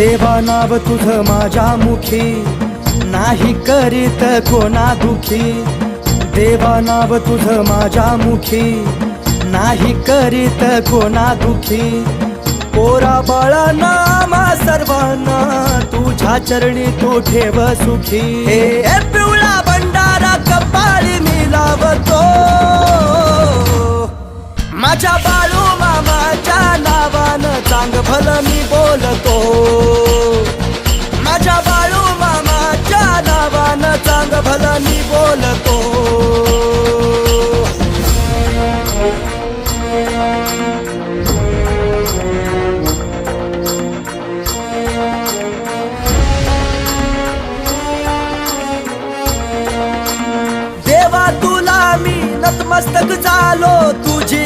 देवा नाव तुझ माझ्या मुखी. नाही करीत कोणा दुखी. देवा नाव तुझ माझ्या मुखी. नाही करीत कोणा दुखी. पोरा बाळा नामा सर्वांना तुझ्या चरणी तू ठेव सुखी. हे पिवळा भंडारा कपाळी मी लावतो. माझ्या बाळू मामाच्या नावानं चांग भलं मी बोलतो. मी बोलतो. देवा तुला मी नतमस्तक झालो. तुझ्या